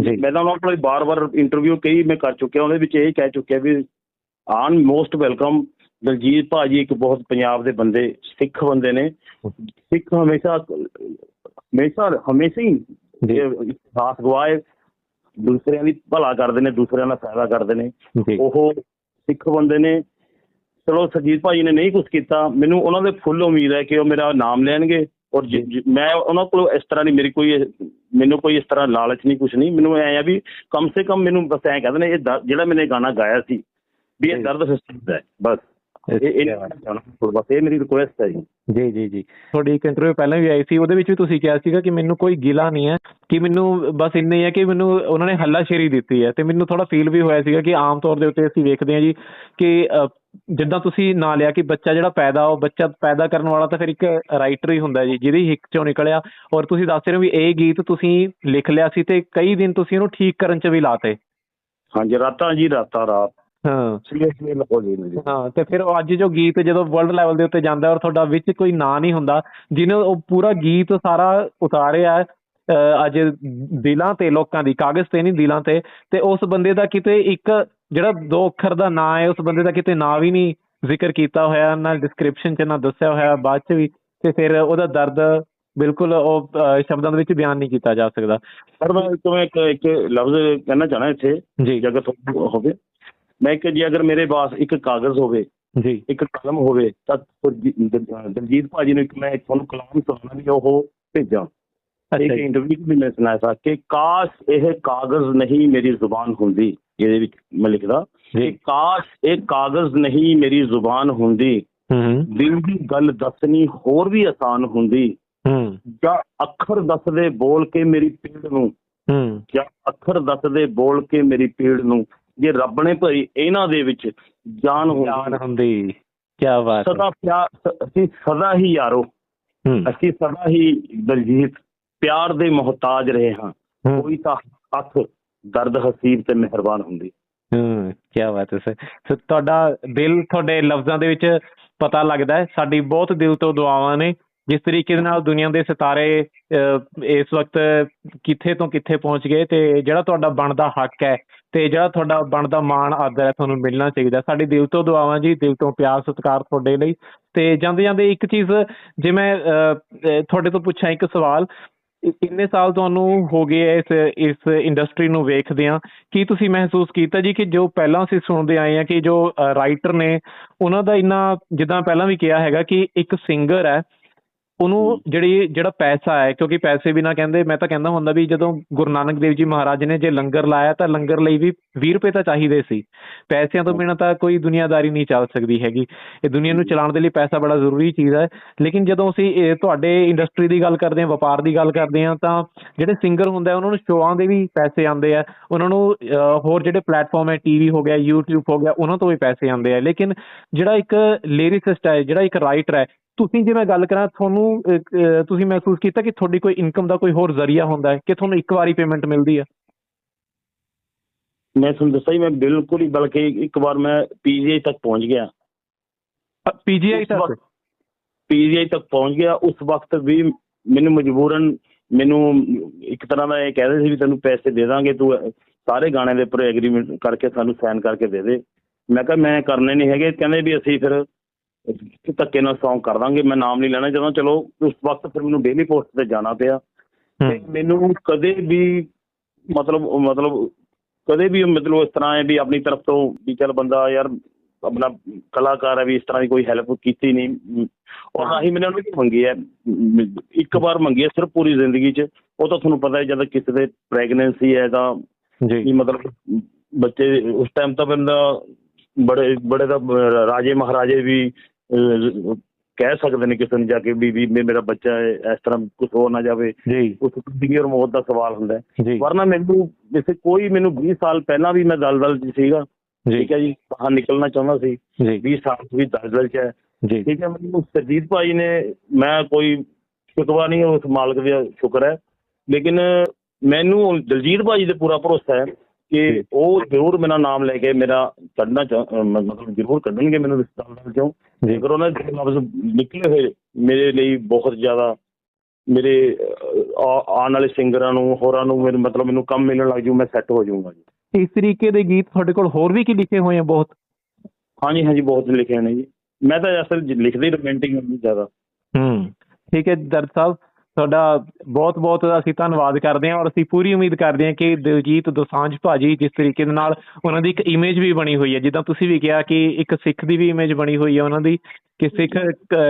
ਜੀ। ਮੈਂ ਤਾਂ ਉਹਨਾਂ ਕੋਲੇ ਬਾਰ-ਬਾਰ ਇੰਟਰਵਿਊ ਕਈ ਮੈਂ ਕਰ ਚੁੱਕਿਆ ਉਹਦੇ ਵਿੱਚ ਇਹ ਕਹਿ ਚੁੱਕਿਆ ਵੀ ਆਨ ਮੋਸਟ ਵੈਲਕਮ ਦਲਜੀਤ ਭਾਜੀ ਇੱਕ ਬਹੁਤ ਪੰਜਾਬ ਦੇ ਬੰਦੇ ਸਿੱਖ ਬੰਦੇ ਨੇ। ਸਿੱਖ ਹਮੇਸ਼ਾ ਹਮੇਸ਼ਾ ਹਮੇਸ਼ਾ ਹੀ ਇਤਿਹਾਸ ਗਵਾਏ ਦੂਸਰਿਆਂ ਦੀ ਭਲਾ ਕਰਦੇ ਨੇ ਦੂਸਰਿਆਂ ਦਾ ਫਾਇਦਾ ਕਰਦੇ ਨੇ। ਉਹ ਸਿੱਖ ਬੰਦੇ ਨੇ ਚਲੋ ਸਰਜੀਤ ਭਾਜੀ ਨੇ ਨਹੀਂ ਕੁਝ ਕੀਤਾ ਮੈਨੂੰ ਉਹਨਾਂ ਦੇ ਫੁੱਲ ਉਮੀਦ ਹੈ ਕਿ ਉਹ ਮੇਰਾ ਨਾਮ ਲੈਣਗੇ। ਔਰ ਮੈਂ ਉਹਨਾਂ ਕੋਲ ਇਸ ਤਰ੍ਹਾਂ ਦੀ ਮੇਰੀ ਕੋਈ ਮੈਨੂੰ ਕੋਈ ਇਸ ਤਰ੍ਹਾਂ ਲਾਲਚ ਨਹੀਂ ਕੁਝ ਨਹੀਂ। ਮੈਨੂੰ ਐ ਆ ਵੀ ਕਮ ਸੇ ਕਮ ਮੈਨੂੰ ਬਸ ਐ ਕਹਿੰਦੇ ਨੇ ਇਹ ਜਿਹੜਾ ਮੈਨੇ ਗਾਣਾ ਗਾਇਆ ਸੀ ਵੀ ਇਹ। ਦਰਦ ਹਸਤੀ ਹੈ ਬਸ। ਬਸ ਇਹ ਮੇਰੀ ਰਿਕੁਐਸਟ ਹੈ ਜੀ। ਜੀ ਜੀ ਜੀ। ਤੁਹਾਡੀ ਇੱਕ ਇੰਟਰਵਿਊ ਪਹਿਲਾਂ ਵੀ ਆਈ ਸੀ ਉਹਦੇ ਵਿੱਚ ਵੀ ਤੁਸੀਂ ਕਿਹਾ ਸੀਗਾ ਕਿ ਮੈਨੂੰ ਕੋਈ ਗਿਲਾ ਨਹੀਂ ਹੈ ਕਿ ਮੈਨੂੰ ਬਸ ਇੰਨੇ ਹੀ ਹੈ ਕਿ ਮੈਨੂੰ ਉਹਨਾਂ ਨੇ ਹੱਲਾਸ਼ੇਰੀ ਦਿੱਤੀ ਹੈ ਤੇ ਮੈਨੂੰ ਥੋੜਾ ਫੀਲ ਵੀ ਹੋਇਆ ਸੀਗਾ ਕਿ ਆਮ ਤੌਰ ਦੇ ਉੱਤੇ ਅਸੀਂ ਵੇਖਦੇ ਹਾਂ ਜੀ ਕਿ ਜਿੱਦਾਂ ਤੁਸੀਂ ਨਾਂ ਲਿਆ ਕਿ ਬੱਚਾ ਜਿਹੜਾ ਪੈਦਾ ਉਹ ਬੱਚਾ ਪੈਦਾ ਕਰਨ ਵਾਲਾ ਤਾਂ ਫਿਰ ਇੱਕ ਰਾਈਟਰ ਹੀ ਹੁੰਦਾ ਜੀ ਜਿਹਦੀ ਹਿੱਕ ਚੋਂ ਨਿਕਲਿਆ। ਔਰ ਤੁਸੀਂ ਦੱਸ ਰਹੇ ਹੋ ਵੀ ਇਹ ਗੀਤ ਤੁਸੀਂ ਲਿਖ ਲਿਆ ਸੀ ਤੇ ਕਈ ਦਿਨ ਤੁਸੀਂ ਉਹਨੂੰ ਠੀਕ ਕਰਨ 'ਚ ਵੀ ਲਾਤੇ। ਹਾਂਜੀ ਰਾਤਾਂ ਜੀ ਰਾਤਾਂ ਰਾਤ। ਹਾਂ। ਸੀਰੀਅਸਲੀ ਹੋ ਗਈ ਮੇਰੀ। ਹਾਂ ਤੇ ਫਿਰ ਅੱਜ ਜੋ ਗੀਤ ਜਦੋਂ ਵਰਲਡ ਲੈਵਲ ਦੇ ਉੱਤੇ ਜਾਂਦਾ ਔਰ ਤੁਹਾਡਾ ਵਿੱਚ ਕੋਈ ਨਾਂ ਨਹੀਂ ਹੁੰਦਾ ਜਿਹਨੇ ਉਹ ਪੂਰਾ ਗੀਤ ਸਾਰਾ ਉਤਾਰਿਆ ਅੱਜ ਦਿਲਾਂ ਤੇ ਲੋਕਾਂ ਦੀ ਕਾਗਜ਼ ਤੇ ਨਹੀਂ ਦਿਲਾਂ ਤੇ ਤੇ ਉਸ ਬੰਦੇ ਦਾ ਕਿਤੇ ਇੱਕ ਜਿਹੜਾ ਦੋ ਅੱਖਰ ਦਾ ਨਾਂ ਹੈ ਉਸ ਬੰਦੇ ਦਾ ਕਿਤੇ ਨਾਂ ਵੀ ਨਹੀਂ ਜ਼ਿਕਰ ਕੀਤਾ ਹੋਇਆ ਨਾ ਡਿਸਕ੍ਰਿਪਸ਼ਨ 'ਚ ਨਾ ਦੱਸਿਆ ਹੋਇਆ ਬਾਅਦ 'ਚ ਵੀ ਤੇ ਫਿਰ ਉਹਦਾ ਦਰਦ ਬਿਲਕੁਲ ਉਹ ਸ਼ਬਦਾਂ ਦੇ ਵਿੱਚ ਬਿਆਨ ਨਹੀਂ ਕੀਤਾ ਜਾ ਸਕਦਾ। ਪਰ ਮੈਂ ਤੁਹਾਨੂੰ ਇੱਕ ਇੱਕ ਲਫ਼ਜ਼ ਕਹਿਣਾ ਚਾਹਣਾ ਇੱਥੇ ਜੀ। ਜੇ ਅਗਰ ਹੋਵੇ ਮੈਂ ਕਿ ਜੇ ਅਗਰ ਮੇਰੇ ਪਾਸ ਇੱਕ ਕਾਗਜ਼ ਹੋਵੇ ਜੀ। ਇੱਕ ਕਲਮ ਹੋਵੇ ਤਾਂ ਦਲਜੀਤ ਭਾਜੀ ਨੂੰ ਇੱਕ ਮੈਂ ਤੁਹਾਨੂੰ ਕਲਾਮ ਸੁਣਾਉਣਾ ਵੀ ਉਹ ਭੇਜਾਂ। ਇੱਕ ਇੰਟਰਵਿਊ ਵੀ ਮੈਂ ਸੁਣਾਇਆ ਸੀ ਕਿ ਕਾਸ਼ ਇਹ ਕਾਗਜ਼ ਨਹੀਂ ਮੇਰੀ ਜ਼ੁਬਾਨ ਹੁੰਦੀ ਇਹਦੇ ਵਿੱਚ ਮੈਂ ਲਿਖਦਾ ਕਿ ਕਾਸ਼ ਇਹ ਕਾਗਜ਼ ਨਹੀਂ ਮੇਰੀ ਜ਼ੁਬਾਨ ਹੁੰਦੀ ਦਿਲ ਦੀ ਗੱਲ ਦੱਸਣੀ ਹੋਰ ਵੀ ਆਸਾਨ ਹੁੰਦੀ ਜਾਂ ਅੱਖਰ ਦੱਸਦੇ ਬੋਲ ਕੇ ਮੇਰੀ ਪੀੜ ਨੂੰ ਜਾਂ ਅੱਖਰ ਦੱਸਦੇ ਬੋਲ ਕੇ ਮੇਰੀ ਪੀੜ ਨੂੰ ਜੇ ਰੱਬ ਨੇ ਭਰੀ ਇਹਨਾਂ ਦੇ ਵਿੱਚ ਜਾਨ ਜਾਨ ਹੁੰਦੀ। ਹੁੰਦੀ ਕੀ ਬਾਤ ਸਦਾ ਪਿਆਰ ਅਸੀਂ ਸਦਾ ਹੀ ਯਾਰੋ। ਅਸੀਂ ਸਦਾ ਹੀ ਦਲਜੀਤ ਪਿਆਰ ਦੇ ਮੁਹਤਾਜ ਰਹੇ ਹਾਂ। ਕੋਈ ਤਾਂ ਹੱਥ ਦਰਦ ਹਸੀਬ ਤੇ ਮਿਹਰਬਾਨ ਹੁੰਦੀ। ਹੂੰ ਕੀ ਬਾਤ ਹੈ। ਸਰ ਸੋ ਤੁਹਾਡਾ ਦਿਲ ਤੁਹਾਡੇ ਲਫ਼ਜ਼ਾਂ ਦੇ ਵਿੱਚ ਪਤਾ ਲੱਗਦਾ ਹੈ। ਸਾਡੀ ਬਹੁਤ ਦਿਲ ਤੋਂ ਦੁਆਵਾਂ ਨੇ। ਜਿਸ ਤਰੀਕੇ ਦੇ ਨਾਲ ਦੁਨੀਆ ਦੇ ਸਿਤਾਰੇ ਅਹ, ਇਸ ਵਕਤ ਕਿੱਥੇ ਤੋਂ ਕਿੱਥੇ ਪਹੁੰਚ ਗਏ ਤੇ ਜਿਹੜਾ ਤੁਹਾਡਾ ਬਣਦਾ ਹੱਕ ਹੈ ਤੇ ਜਿਹੜਾ ਤੁਹਾਡਾ ਬਣਦਾ ਮਾਣ ਆਦਰ ਹੈ ਤੁਹਾਨੂੰ ਮਿਲਣਾ ਚਾਹੀਦਾ। ਸਾਡੀ ਦਿਲ ਤੋਂ ਦੁਆਵਾਂ ਜੀ ਦਿਲ ਤੋਂ ਪਿਆਰ ਸਤਿਕਾਰ ਤੁਹਾਡੇ ਲਈ। ਤੇ ਜਾਂਦੇ ਜਾਂਦੇ ਇੱਕ ਚੀਜ਼ ਜੇ ਮੈਂ ਅਹ, ਤੁਹਾਡੇ ਤੋਂ ਪੁੱਛਾਂ ਇੱਕ ਸਵਾਲ। ਇ- ਕਿੰਨੇ ਸਾਲ ਤੁਹਾਨੂੰ ਹੋ ਗਏ ਹੈ ਇਸ ਇਸ ਇੰਡਸਟਰੀ ਨੂੰ ਵੇਖਦਿਆਂ ਕੀ ਤੁਸੀਂ ਮਹਿਸੂਸ ਕੀਤਾ ਜੀ ਕਿ ਜੋ ਪਹਿਲਾਂ ਅਸੀਂ ਸੁਣਦੇ ਆਏ ਆ ਕਿ ਜੋ ਰਾਈਟਰ ਨੇ ਉਹਨਾਂ ਦਾ ਇੰਨਾ ਜਿੱਦਾਂ ਪਹਿਲਾਂ ਵੀ ਕਿਹਾ ਹੈਗਾ ਕਿ ਇੱਕ ਸਿੰਗਰ ਹੈ ਉਹਨੂੰ ਜਿਹੜੀ ਜਿਹੜਾ ਪੈਸਾ ਹੈ ਕਿਉਂਕਿ ਪੈਸੇ ਬਿਨਾ ਕਹਿੰਦੇ ਮੈਂ ਤਾਂ ਕਹਿੰਦਾ ਹੁੰਦਾ ਵੀ ਜਦੋਂ ਗੁਰੂ ਨਾਨਕ ਦੇਵ ਜੀ ਮਹਾਰਾਜ ਨੇ ਜੇ ਲੰਗਰ ਲਾਇਆ ਤਾਂ ਲੰਗਰ ਲਈ ਵੀ 20 ਰੁਪਏ ਤਾਂ ਚਾਹੀਦੇ ਸੀ। ਪੈਸਿਆਂ ਤੋਂ ਬਿਨਾਂ ਤਾਂ ਕੋਈ ਦੁਨੀਆਦਾਰੀ ਨਹੀਂ ਚੱਲ ਸਕਦੀ ਹੈਗੀ। ਇਹ ਦੁਨੀਆ ਨੂੰ ਚਲਾਉਣ ਦੇ ਲਈ ਪੈਸਾ ਬੜਾ ਜ਼ਰੂਰੀ ਚੀਜ਼ ਹੈ। ਲੇਕਿਨ ਜਦੋਂ ਅਸੀਂ ਤੁਹਾਡੇ ਇੰਡਸਟਰੀ ਦੀ ਗੱਲ ਕਰਦੇ ਹਾਂ ਵਪਾਰ ਦੀ ਗੱਲ ਕਰਦੇ ਹਾਂ ਤਾਂ ਜਿਹੜੇ ਸਿੰਗਰ ਹੁੰਦੇ ਆ ਉਹਨਾਂ ਨੂੰ ਸ਼ੋਆਂ ਦੇ ਵੀ ਪੈਸੇ ਆਉਂਦੇ ਆ। ਉਹਨਾਂ ਨੂੰ ਹੋਰ ਜਿਹੜੇ ਪਲੇਟਫਾਰਮ ਹੈ ਟੀਵੀ ਹੋ ਗਿਆ YouTube ਹੋ ਗਿਆ ਉਹਨਾਂ ਤੋਂ ਵੀ ਪੈਸੇ ਆਉਂਦੇ ਆ। ਲੇਕਿਨ ਜਿਹੜਾ ਇੱਕ ਲਿਰਿਸਿਸਟ ਹੈ ਜਿਹੜਾ ਇੱਕ ਰਾਈਟਰ ਹੈ ਤੁਸੀਂ ਜੇ ਮੈਂ ਗੱਲ ਕਰਾਂ ਤੁਹਾਨੂੰ ਤੁਸੀਂ ਮਹਿਸੂਸ ਕੀਤਾ ਕਿ ਤੁਹਾਡੀ ਕੋਈ ਇਨਕਮ ਦਾ ਕੋਈ ਹੋਰ ਜ਼ਰੀਆ ਹੁੰਦਾ ਹੈ ਕਿ ਤੁਹਾਨੂੰ ਇੱਕ ਵਾਰੀ ਪੇਮੈਂਟ ਮਿਲਦੀ ਹੈ? ਮੈਂ ਤੁਹਾਨੂੰ ਦੱਸਿਆ ਹੀ ਮੈਂ ਬਿਲਕੁਲ ਹੀ ਬਲਕਿ ਇੱਕ ਵਾਰ ਮੈਂ ਪੀਜੀਆਈ ਤੱਕ ਪਹੁੰਚ ਗਿਆ। ਪੀਜੀਆਈ ਤੱਕ? ਪੀਜੀਆਈ ਤੱਕ ਪਹੁੰਚ ਗਿਆ। ਉਸ ਵਕਤ ਵੀ ਮੈਨੂੰ ਮਜਬੂਰਨ ਮੈਨੂੰ ਇੱਕ ਤਰ੍ਹਾਂ ਦਾ ਇਹ ਕਹਿੰਦੇ ਸੀ ਵੀ ਤੈਨੂੰ ਪੈਸੇ ਦੇ ਦਾਂਗੇ ਤੂੰ ਸਾਰੇ ਗਾਣੇ ਦੇ ਉੱਪਰ ਐਗਰੀਮੈਂਟ ਕਰਕੇ ਸਾਨੂੰ ਸਾਈਨ ਕਰਕੇ ਦੇ ਦੇ। ਮੈਂ ਕਿਹਾ ਮੈਂ ਕਰਨੇ ਨਹੀਂ ਹੈਗੇ। ਕਹਿੰਦੇ ਵੀ ਅਸੀਂ ਫਿਰ ਧੱਕੇ ਨਾਲ ਸੌਂਗ ਕਰ ਦਾਂਗੇ ਮੈਂ ਨਾਮ ਨਹੀਂ ਲੈਣਾ ਜਦੋਂ ਚਲੋ ਉਸ ਵਕਤ ਫਿਰ ਮੈਨੂੰ ਡੇਲੀ ਪੋਸਟ ਤੇ ਜਾਣਾ ਪਿਆ। ਤੇ ਮੈਨੂੰ ਕਦੇ ਵੀ ਮਤਲਬ ਮਤਲਬ ਕਦੇ ਵੀ ਮਤਲਬ ਇਸ ਤਰ੍ਹਾਂ ਹੈ ਵੀ ਆਪਣੀ ਤਰਫ ਤੋਂ ਵੀ ਚੱਲ ਬੰਦਾ ਯਾਰ ਆਪਣਾ ਕਲਾਕਾਰ ਹੈ ਵੀ ਇਸ ਤਰ੍ਹਾਂ ਦੀ ਕੋਈ ਹੈਲਪ ਕੀਤੀ ਨਹੀਂ। ਔਰ ਨਾ ਹੀ ਮੈंने ਉਹਨਾਂ ਮੰਗੀ ਹੈ। ਇੱਕ ਵਾਰ ਮੰਗੀ ਹੈ ਸਿਰਫ ਪੂਰੀ ਜ਼ਿੰਦਗੀ 'ਚ। ਉਹ ਤਾਂ ਤੁਹਾਨੂੰ ਪਤਾ ਹੈ ਜਦ ਕਿਸੇ ਦੇ ਪ੍ਰੈਗਨੈਂਸੀ ਹੈ ਤਾਂ ਜੀ। ਮਤਲਬ ਬੱਚੇ ਉਸ ਟਾਈਮ ਤਾਂ ਬੰਦਾ ਬੜੇ ਬੜੇ ਦਾ ਰਾਜੇ ਮਹਾਰਾਜੇ ਵੀ ਕਹਿ ਸਕਦੇ ਨੇ ਕਿਸੇ ਨੂੰ ਜਾ ਕੇ ਵੀ ਵੀ ਮੇਰਾ ਬੱਚਾ ਹੈ, ਇਸ ਤਰ੍ਹਾਂ ਕੁਝ ਹੋ ਨਾ ਜਾਵੇ। ਉਸ ਜ਼ਿੰਦਗੀ ਔਰ ਮੌਤ ਦਾ ਸਵਾਲ ਹੁੰਦਾ ਵਰਨਾ ਮੈਨੂੰ ਜਿਵੇਂ ਕੋਈ ਮੈਨੂੰ 20 ਸਾਲ ਪਹਿਲਾਂ ਵੀ ਮੈਂ ਦਲਦਲ 'ਚ ਸੀਗਾ। ਠੀਕ ਹੈ ਜੀ ਬਾਹਰ ਨਿਕਲਣਾ ਚਾਹੁੰਦਾ ਸੀ। ਜੀ। 20 ਸਾਲ ਤੋਂ ਵੀ ਦਲਦਲ 'ਚ ਹੈ। ਠੀਕ ਹੈ ਮੈਨੂੰ ਸਰਜੀਤ ਭਾਈ ਨੇ ਮੈਂ ਕੋਈ ਸ਼ਿਕਵਾ ਨਹੀਂ ਉਸ ਮਾਲਕ ਦਾ ਸ਼ੁਕਰ ਹੈ। ਲੇਕਿਨ ਮੈਨੂੰ ਦਲਜੀਤ ਭਾਈ ਤੇ ਪੂਰਾ ਭਰੋਸਾ ਹੈ। ਕਿ ਉਹ ਜ਼ਰੂਰ ਮੇਰਾ ਨਾਮ ਲੈ ਕੇ ਮੇਰਾ ਕੱਢਣਾ ਮਤਲਬ ਜ਼ਰੂਰ ਕੱਢਣਗੇ ਮੈਨੂੰ ਦਲਦਲ ਚੋਂ ਜੇਕਰ ਉਹਨਾਂ ਦੇ ਲਫ਼ਜ਼ ਨਿਕਲੇ ਹੋਏ ਮੇਰੇ ਲਈ ਬਹੁਤ ਜ਼ਿਆਦਾ ਮੇਰੇ ਆਉਣ ਵਾਲੇ ਸਿੰਗਰਾਂ ਨੂੰ ਹੋਰਾਂ ਨੂੰ ਮੇਰੇ ਮਤਲਬ ਮੈਨੂੰ ਕੰਮ ਮਿਲਣ ਲੱਗ ਜੂ ਮੈਂ ਸੈੱਟ ਹੋ ਜਾਊਂਗਾ ਜੀ। ਇਸ ਤਰੀਕੇ ਦੇ ਗੀਤ ਤੁਹਾਡੇ ਕੋਲ ਹੋਰ ਵੀ ਕੀ ਲਿਖੇ ਹੋਏ ਆ ਬਹੁਤ? ਹਾਂਜੀ ਹਾਂਜੀ ਬਹੁਤ ਲਿਖੇ ਨੇ ਜੀ। ਮੈਂ ਤਾਂ ਅਸਲ ਲਿਖਦਾ ਰੋਮਾਂਟਿਕ ਹਾਂ ਜੀ ਜ਼ਿਆਦਾ। ਹੂੰ। ਠੀਕ ਹੈ ਦਰਦ ਸਾਹਿਬ ਤੁਹਾਡਾ ਬਹੁਤ ਬਹੁਤ ਅਸੀਂ ਧੰਨਵਾਦ ਕਰਦੇ ਹਾਂ ਔਰ ਅਸੀਂ ਪੂਰੀ ਉਮੀਦ ਕਰਦੇ ਹਾਂ ਕਿ ਦਿਲਜੀਤ ਦੋਸਾਂਝ ਭਾਜੀ ਜਿਸ ਤਰੀਕੇ ਦੇ ਨਾਲ ਉਹਨਾਂ ਦੀ ਇੱਕ ਇਮੇਜ ਵੀ ਬਣੀ ਹੋਈ ਹੈ। ਜਿੱਦਾਂ ਤੁਸੀਂ ਵੀ ਕਿਹਾ ਕਿ ਇੱਕ ਸਿੱਖ ਦੀ ਵੀ ਇਮੇਜ ਬਣੀ ਹੋਈ ਹੈ ਉਹਨਾਂ ਦੀ ਕਿ ਸਿੱਖ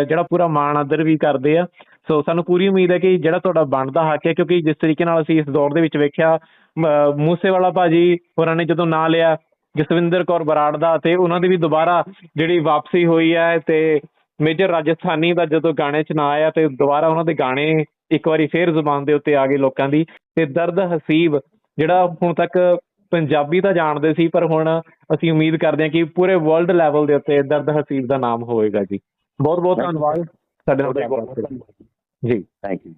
ਜਿਹੜਾ ਪੂਰਾ ਮਾਣ ਆਦਰ ਵੀ ਕਰਦੇ ਆ। ਸੋ ਸਾਨੂੰ ਪੂਰੀ ਉਮੀਦ ਹੈ ਕਿ ਜਿਹੜਾ ਤੁਹਾਡਾ ਬਣਦਾ ਹੱਕ ਹੈ, ਕਿਉਂਕਿ ਜਿਸ ਤਰੀਕੇ ਨਾਲ ਅਸੀਂ ਇਸ ਦੌਰ ਦੇ ਵਿੱਚ ਵੇਖਿਆ, ਮ- ਮੂਸੇਵਾਲਾ ਭਾਜੀ ਹੋਰਾਂ ਨੇ ਜਦੋਂ ਨਾਂ ਲਿਆ, ਜਸਵਿੰਦਰ ਕੌਰ ਬਰਾੜ ਦਾ ਤੇ ਉਹਨਾਂ ਦੀ ਵੀ ਦੁਬਾਰਾ ਜਿਹੜੀ ਵਾਪਸੀ ਹੋਈ ਹੈ ਤੇ ਮੇਜਰ ਰਾਜਸਥਾਨੀ ਦਾ ਜਦੋਂ ਗਾਣੇ 'ਚ ਨਾਂ ਆਇਆ ਤੇ ਦੁਬਾਰਾ ਉਹਨਾਂ ਦੇ ਗਾਣੇ ਇੱਕ ਵਾਰੀ ਫੇਰ ਜ਼ੁਬਾਨ ਦੇ ਉੱਤੇ ਆ ਗਏ ਲੋਕਾਂ ਦੀ ਤੇ ਦਰਦ ਹਸੀਬ ਜਿਹੜਾ ਹੁਣ ਤੱਕ ਪੰਜਾਬੀ ਤਾਂ ਜਾਣਦੇ ਸੀ ਪਰ ਹੁਣ ਅਸੀਂ ਉਮੀਦ ਕਰਦੇ ਹਾਂ ਕਿ ਪੂਰੇ ਵਰਲਡ ਲੈਵਲ ਦੇ ਉੱਤੇ ਦਰਦ ਹਸੀਬ ਦਾ ਨਾਮ ਹੋਏਗਾ ਜੀ। ਬਹੁਤ ਬਹੁਤ ਧੰਨਵਾਦ। ਸਾਡੇ ਨਾਲ। ਜੀ। Thank you